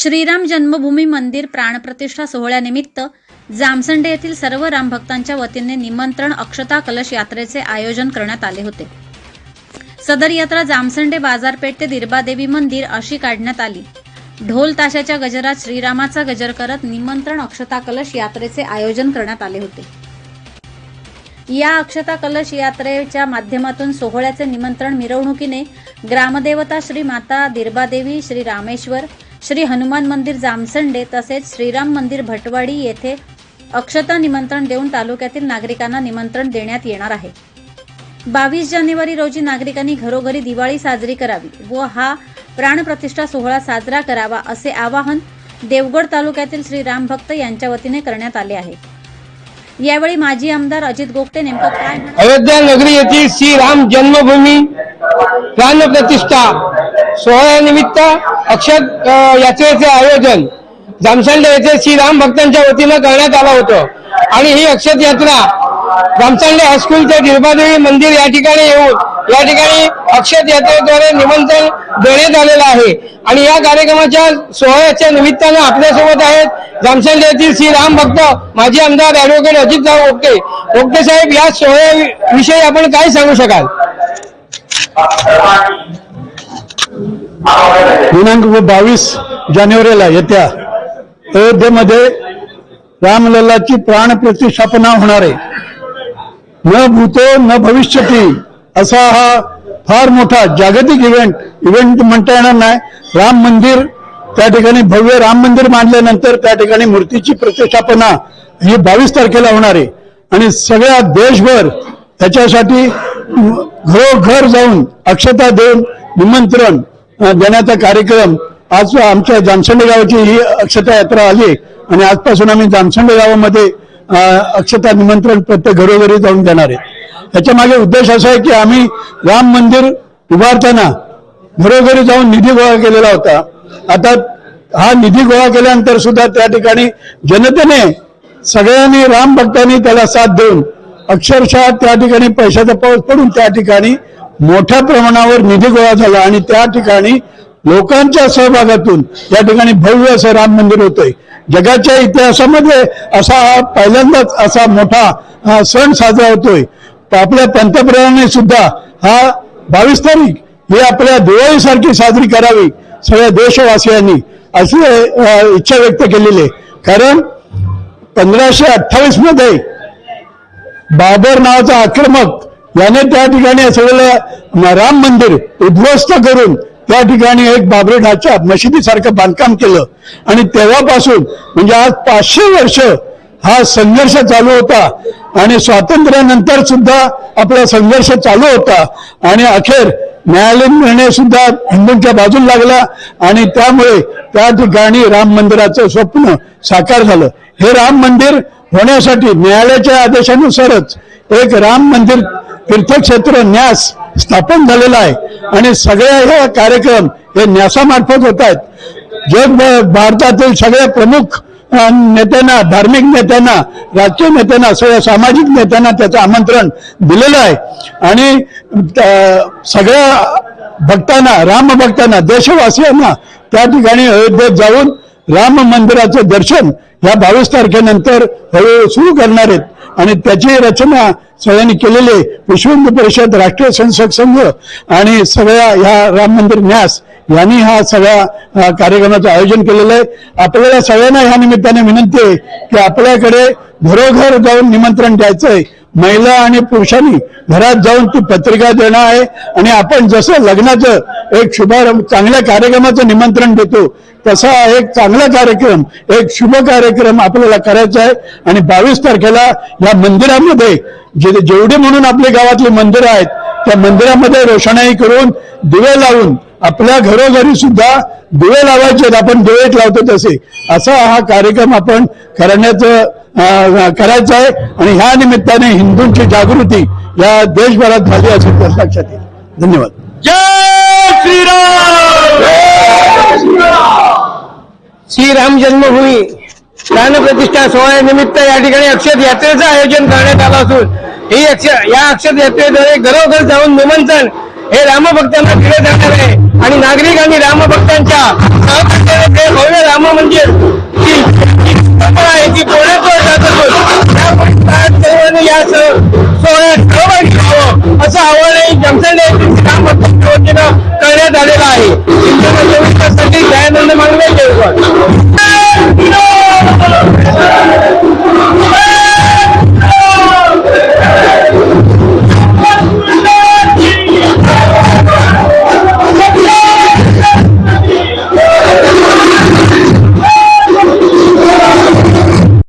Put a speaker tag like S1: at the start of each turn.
S1: श्रीराम जन्मभूमी मंदिर प्राणप्रतिष्ठा सोहळ्यानिमित्त जामसंडे येथील सर्व रामभक्तांच्या वतीने निमंत्रण अक्षता कलश यात्रेचे आयोजन करण्यात आले होते. सदर यात्रा जामसंडे बाजारपेठ ते दिरबादेवी मंदिर अशी काढण्यात आली. ढोल ताशाच्या गजरात श्रीरामाचा गजर करत निमंत्रण अक्षता कलश यात्रेचे आयोजन करण्यात आले होते. या अक्षता कलश यात्रेच्या माध्यमातून सोहळ्याचे निमंत्रण मिरवणुकीने ग्रामदेवता श्री माता दिरबादेवी श्री रामेश्वर श्री हनुमान मंदिर जामसंडे तसेच श्रीराम मंदिर भटवाडी येथे अक्षता निमंत्रण देऊन तालुक्यातील नागरिकांना निमंत्रण देण्यात येणार आहे. बावीस जानेवारी रोजी नागरिकांनी घरोघरी दिवाळी साजरी करावी व हा प्राणप्रतिष्ठा सोहळा साजरा करावा असे आवाहन देवगड तालुक्यातील श्री रामभक्त यांच्या वतीने करण्यात आले आहे. यावेळी माजी आमदार अजित गोगटे नेमकं काय
S2: अयोध्या नगरी येथील श्रीराम जन्मभूमी प्राणप्रतिष्ठा सोहळ्यानिमित्त अक्षत यात्रेचे आयोजन जामसंडे येथे श्रीराम भक्तांच्या वतीनं करण्यात आलं होतं. आणि ही अक्षत यात्रा जामसंडे हायस्कूल ते गिरबादेवी मंदिर या ठिकाणी येऊन या ठिकाणी अक्षत यात्रेद्वारे निमंत्रण देण्यात आलेलं आहे. आणि या कार्यक्रमाच्या सोहळ्याच्या निमित्तानं आपल्यासोबत आहेत जामसंडे येथील श्रीराम भक्त माजी आमदार ऍडव्होकेट अजितराव ओके. ओके साहेब या सोहळ्याविषयी आपण काय सांगू शकाल?
S3: दिनांक बावीस जानेवारीला येत्या अयोध्येमध्ये रामलल्लाची प्राण प्रतिष्ठापना होणार आहे. न भूतो न भविष्यती असा हा फार मोठा जागतिक इव्हेंट इव्हेंट म्हणता येणार नाही. राम मंदिर त्या ठिकाणी भव्य राम मंदिर मांडल्यानंतर त्या ठिकाणी मूर्तीची प्रतिष्ठापना ही बावीस तारखेला होणार आहे. आणि सगळ्या देशभर त्याच्यासाठी घरोघर जाऊन अक्षता देऊन निमंत्रण देण्याचा कार्यक्रम. आज आमच्या जामसंड गावाची ही अक्षता यात्रा आली आणि आजपासून आम्ही जामसंड गावामध्ये अक्षता निमंत्रण प्रत्येक घरोघरी जाऊन देणार आहे. याच्या मागे उद्देश असा आहे की आम्ही राम मंदिर उभारताना घरोघरी जाऊन निधी गोळा केलेला होता. आता हा निधी गोळा केल्यानंतर सुद्धा त्या ठिकाणी जनतेने सगळ्यांनी राम भक्तांनी त्याला साथ देऊन अक्षरशः त्या ठिकाणी पैशाचा पाऊस पडून त्या ठिकाणी मोठ्या प्रमाणावर निधी गोळा झाला आणि त्या ठिकाणी लोकांच्या सहभागातून या ठिकाणी भव्य असं राम मंदिर होतंय. जगाच्या इतिहासामध्ये असा हा पहिल्यांदाच असा मोठा सण साजरा होतोय. आपल्या पंतप्रधानांनी सुद्धा हा बावीस तारीख ही आपल्या दिवाळीसारखी साजरी करावी सगळ्या देशवासियांनी अशी इच्छा व्यक्त केलेली आहे. कारण पंधराशे अठ्ठावीसमध्ये बाबर नावाचा आक्रमक याने त्या ठिकाणी सगळं राम मंदिर उद्ध्वस्त करून त्या ठिकाणी एक बाबरी मशिदीसारखं बांधकाम केलं. आणि तेव्हापासून म्हणजे आज पाचशे वर्ष हा संघर्ष चालू होता. आणि स्वातंत्र्यानंतर सुद्धा आपला संघर्ष चालू होता. आणि अखेर न्यायालयीन निर्णय सुद्धा हिंदूंच्या बाजूला लागला. आणि त्यामुळे त्या ठिकाणी राम मंदिराचं स्वप्न साकार झालं. हे राम मंदिर होण्यासाठी न्यायालयाच्या आदेशानुसारच एक राम मंदिर तीर्थक्षेत्र न्यास स्थापन झालेला आहे. आणि सगळ्या हे कार्यक्रम हे न्यासामार्फत होत आहेत. जगभर भारतातील सगळ्या प्रमुख नेत्यांना धार्मिक नेत्यांना राजकीय नेत्यांना सगळ्या सामाजिक नेत्यांना त्याचं आमंत्रण दिलेलं आहे. आणि सगळ्या भक्तांना राम भक्तांना देशवासियांना त्या ठिकाणी अयोध्येत जाऊन राम मंदिराचं दर्शन ह्या बावीस तारखेनंतर हळूहळू सुरू करणार आहेत. आणि त्याची रचना सगळ्यांनी केलेले आहे. विश्व हिंदू परिषद राष्ट्रीय संसद संघ आणि सगळ्या ह्या राम मंदिर न्यास यांनी हा सगळ्या कार्यक्रमाचं आयोजन केलेलं आहे. आपल्याला सगळ्यांना ह्या निमित्ताने विनंती आहे की आपल्याकडे घरोघर जाऊन निमंत्रण द्यायचंय महिला आणि पुरुषांनी घरात जाऊन ती पत्रिका देणं आहे. आणि आपण जसं लग्नाचं एक शुभारंभ चांगल्या कार्यक्रमाचं निमंत्रण देतो. तसा एक चांगला कार्यक्रम एक शुभ कार्यक्रम आपल्याला करायचा आहे. आणि बावीस तारखेला या मंदिरामध्ये जे जेवढे म्हणून आपल्या गावातली मंदिरं आहेत त्या मंदिरामध्ये रोषणाई करून दिवे लावून आपल्या घरोघरी सुद्धा दिवे लावायचे आपण दिवेत लावतो तसे. असा हा कार्यक्रम आपण करण्याचं करायचं करायचा आहे. आणि ह्या निमित्ताने हिंदूंची जागृती या देशभरात झाली असेल लक्षात येईल. धन्यवाद.
S2: श्रीराम! श्रीराम जन्मभूमी. प्राणप्रतिष्ठा सोहळ्यानिमित्त या ठिकाणी अक्षर यात्रेचं आयोजन करण्यात आलं असून ही अक्षर या अक्षर यात्रेद्वारे घरोघर जाऊन निमंत्रण हे रामभक्तांना दिले जाणार आहे. आणि नागरिकांनी रामभक्तांच्या सहकार्याने भव्य राम मंदिर ಗಾಯನ ಮಾಡಲೇ ಕೇಳ್ಬೋದು